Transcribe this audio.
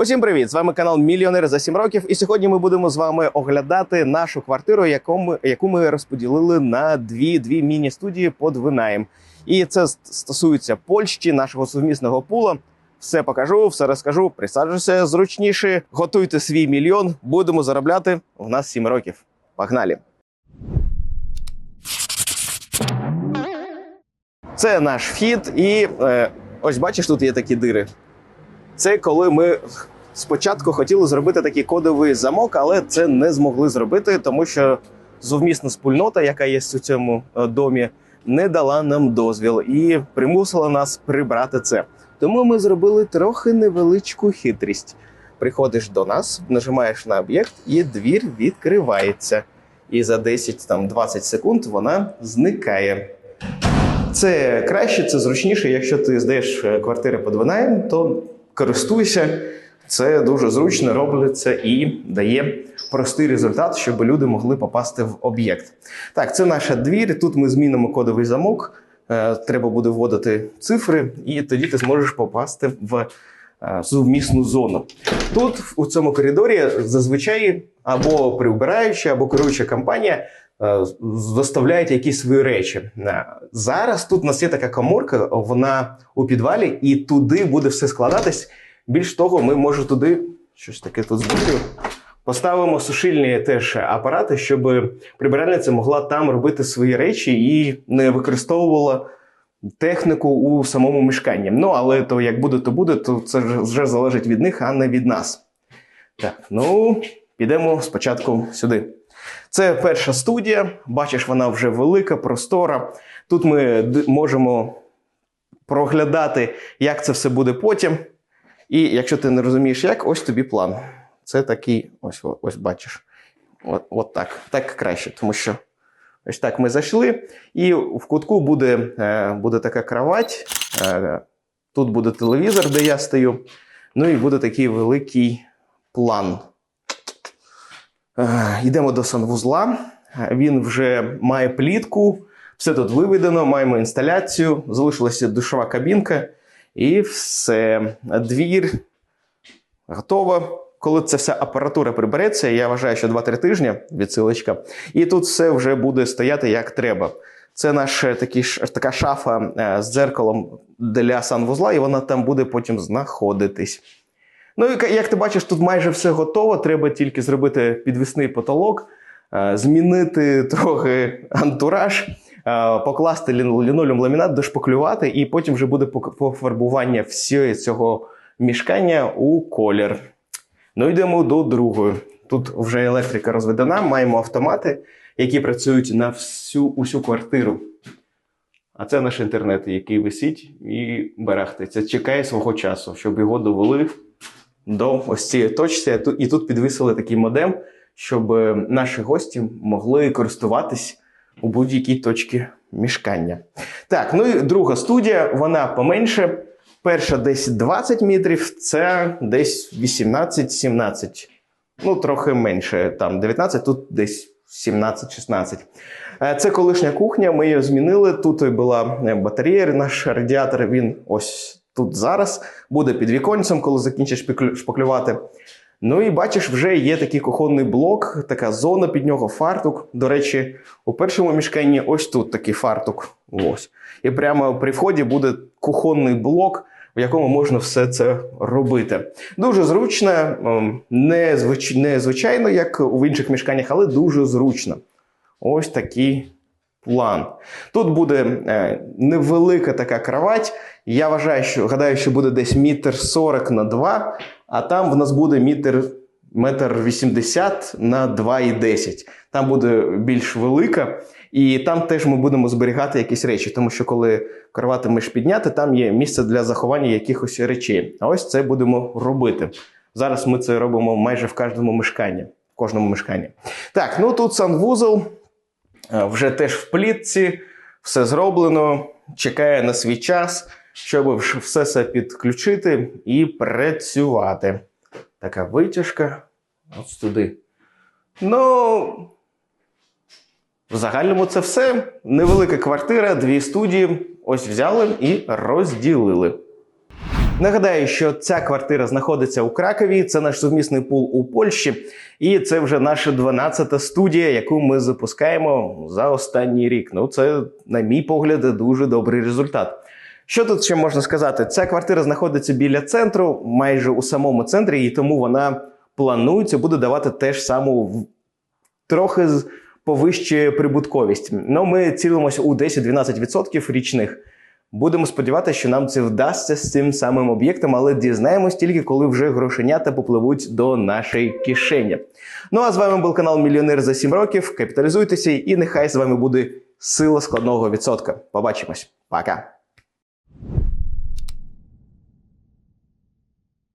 Усім привіт! З вами канал Мільйонер за 7 років. І сьогодні ми будемо з вами оглядати нашу квартиру, яку ми, яку ми розподілили на дві, дві міні-студії під винаєм. І це стосується Польщі, нашого сумісного пула. Все покажу, все розкажу. Присаджуйся зручніше, готуйте свій мільйон. Будемо заробляти. У нас 7 років. Погнали! Це наш вхід, і е, ось бачиш, тут є такі дири. Це коли ми спочатку хотіли зробити такий кодовий замок, але це не змогли зробити, тому що зовмісна спільнота, яка є у цьому е, домі, не дала нам дозвіл і примусила нас прибрати це. Тому ми зробили трохи невеличку хитрість. Приходиш до нас, нажимаєш на об'єкт, і двір відкривається. І за 10-20 секунд вона зникає. Це краще, це зручніше. Якщо ти здаєш е, квартири під винаєм, то користуйся. Це дуже зручно робиться і дає простий результат, щоб люди могли попасти в об'єкт. Так, це наша двір. Тут ми змінимо кодовий замок. Е, Треба буде вводити цифри, і тоді ти зможеш попасти в е, сумісну зону. Тут у цьому коридорі зазвичай або прибираюча, або керуюча компанія доставляють якісь свої речі. Е, Зараз тут у нас є така коморка, вона у підвалі, і туди буде все складатись. Більш того, ми може туди щось таке тут збудую. Поставимо сушильні теж апарати, щоб прибиральниця могла там робити свої речі і не використовувала техніку у самому мешканні. Ну, але то як буде, то буде, то це вже залежить від них, а не від нас. Так, ну, підемо спочатку сюди. Це перша студія. Бачиш, вона вже велика, простора. Тут ми можемо проглядати, як це все буде потім. І якщо ти не розумієш, як, ось тобі план. Це такий, ось, ось бачиш. От, от так. Так краще, тому що ось так ми зайшли, і в кутку буде, е, буде така кровать. Е, тут буде телевізор, де я стою. Ну і буде такий великий план. Е, Йдемо до санвузла. Е, Він вже має плітку, все тут виведено, маємо інсталяцію, залишилася душова кабінка, і все. Двір готово. Коли ця вся апаратура прибереться, я вважаю, що 2-3 тижні відсилочка, і тут все вже буде стояти як треба. Це наша такі, така шафа е, з дзеркалом для санвузла, і вона там буде потім знаходитись. Ну і як ти бачиш, тут майже все готово. Треба тільки зробити підвісний потолок, е, змінити трохи антураж, е, покласти лін- лінолеум ламінат, дошпаклювати, і потім вже буде пофарбування всього цього мішкання у колір. Ну йдемо до другої. Тут вже електрика розведена, маємо автомати, які працюють на всю усю квартиру. А це наш інтернет, який висить і барахтається. Чекає свого часу, щоб його довели до ось цієї точці. І тут підвісили такий модем, щоб е, наші гості могли користуватись у будь-якій точці мішкання. Так, ну і друга студія, вона поменше. Перша десь 20 метрів, це десь 18-17. Ну, трохи менше, там 19, тут десь 17-16. Е, Це колишня кухня, ми її змінили. Тут була е, батарея, наш радіатор, він ось тут зараз буде під віконцем, коли закінчиш шпаклювати. Ну і бачиш, вже є такий кухонний блок, така зона під нього, фартук. До речі, у першому мішканні ось тут такий фартук. Ось. І прямо при вході буде кухонний блок, в якому можна все це робити. Дуже зручно, ем, не, звич... не звичайно, як в інших мішканнях, але дуже зручно. Ось такий план. Тут буде е, невелика така кровать. Я вважаю, що гадаю, що буде десь метр сорок на 2, а там в нас буде метр, метр 80 на 2,10. Там буде більш велика. І там теж ми будемо зберігати якісь речі, тому що коли кровати миш підняти, там є місце для заховання якихось речей. А ось це будемо робити. Зараз ми це робимо майже в кожному мешканні. В кожному мешканні. Так, ну тут санвузол вже теж в плітці, все зроблено, чекає на свій час, щоб все це підключити і працювати. Така витяжка ось туди. Ну, в загальному це все. Невелика квартира, дві студії. Ось взяли і розділили. Нагадаю, що ця квартира знаходиться у Кракові. Це наш сумісний пул у Польщі, і це вже наша 12-та студія, яку ми запускаємо за останній рік. Ну, це, на мій погляд, дуже добрий результат. Що тут ще можна сказати? Ця квартира знаходиться біля центру, майже у самому центрі, і тому вона планується буде давати теж саму трохи повище прибутковість. Ну, ми цілимося у 10-12% річних. Будемо сподіватися, що нам це вдасться з цим самим об'єктом, але дізнаємось тільки, коли вже грошенята попливуть до нашої кишені. Ну а з вами був канал Мільйонер за 7 років. Капіталізуйтеся, і нехай з вами буде сила складного відсотка. Побачимось. Пока.